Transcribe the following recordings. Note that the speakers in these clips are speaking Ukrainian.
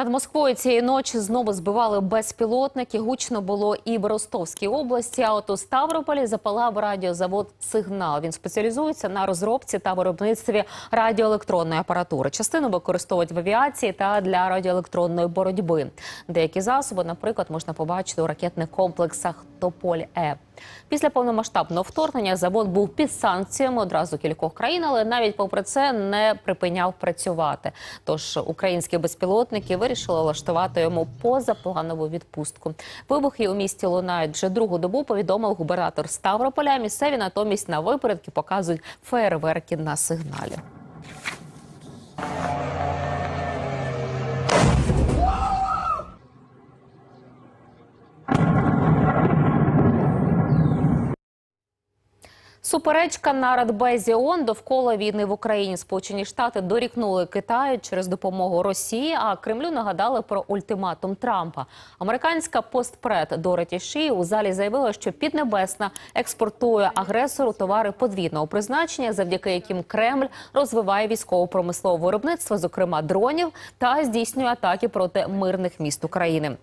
Над Москвою цієї ночі знову збивали безпілотники. Гучно було і в Ростовській області. А от у Ставрополі запалав радіозавод Сигнал. Він спеціалізується на розробці та виробництві радіоелектронної апаратури. Частину використовують в авіації та для радіоелектронної боротьби. Деякі засоби, наприклад, можна побачити у ракетних комплексах Тополь Е. Після повномасштабного вторгнення завод був під санкціями одразу кількох країн, але навіть попри це не припиняв працювати. Тож українські безпілотники вирішили влаштувати йому позапланову відпустку. Вибухи у місті лунають вже другу добу. Повідомив губернатор Ставрополя. Місцеві натомість на випередки показують фейерверки на сигналі. Суперечка на Радбезі ООН довкола війни в Україні. Сполучені Штати дорікнули Китаю через допомогу Росії. А Кремлю нагадали про ультиматум Трампа. Американська постпред Дороті Ші у залі заявила, що Піднебесна експортує агресору товари подвійного призначення, завдяки яким Кремль розвиває військово-промислове виробництво, зокрема дронів, та здійснює атаки проти мирних міст України.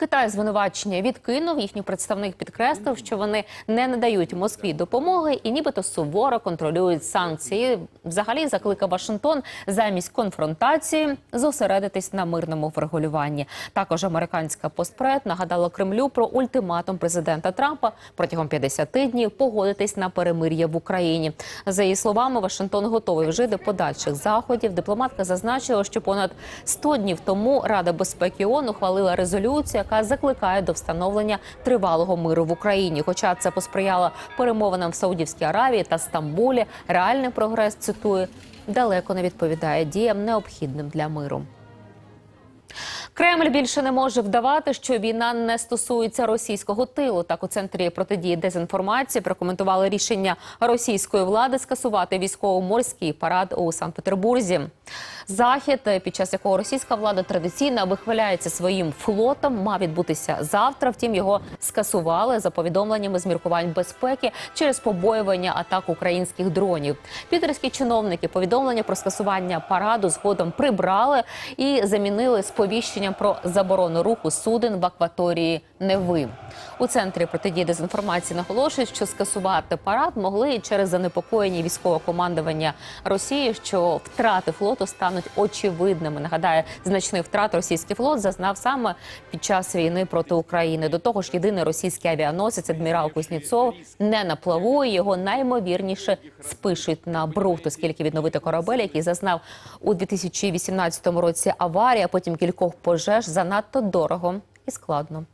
Китай звинувачення відкинув. Їхній представник підкреслив, що вони не надають Москві допомоги і нібито суворо контролюють санкції. Взагалі закликав Вашингтон замість конфронтації зосередитись на мирному врегулюванні. Також американська постпред нагадала Кремлю про ультиматум президента Трампа протягом 50 днів погодитись на перемир'я в Україні. За її словами, Вашингтон готовий вжити подальших заходів. Дипломатка зазначила, що понад 100 днів тому Рада безпеки ООН ухвалила резолюцію, яка закликає до встановлення тривалого миру в Україні. Хоча це посприяло перемовинам в Саудівській Аравії та Стамбулі, реальний прогрес цитую далеко не відповідає діям необхідним для миру. Кремль більше не може вдавати, що війна не стосується російського тилу. Так у центрі протидії дезінформації прокоментували рішення російської влади скасувати військово-морський парад у Санкт-Петербурзі. Захід, під час якого російська влада традиційно вихваляється своїм флотом, мав відбутися завтра. Втім, його скасували за повідомленнями з міркувань безпеки через побоювання атак українських дронів. Пітерські чиновники повідомлення про скасування параду згодом прибрали і замінили сповіщенням про заборону руху суден в акваторії Неви. У центрі протидії дезінформації наголошують, що скасувати парад могли через занепокоєння військового командування Росії, що втрати флоту стануть очевидними. Нагадаю, значний втрат російський флот зазнав саме під час війни проти України. До того ж, єдиний російський авіаносець адмірал Кузнєцов не на плаву. Його наймовірніше спишуть на брухт, оскільки відновити корабель, який зазнав у 2018 році аварії, а потім кількох пожеж, занадто дорого і складно.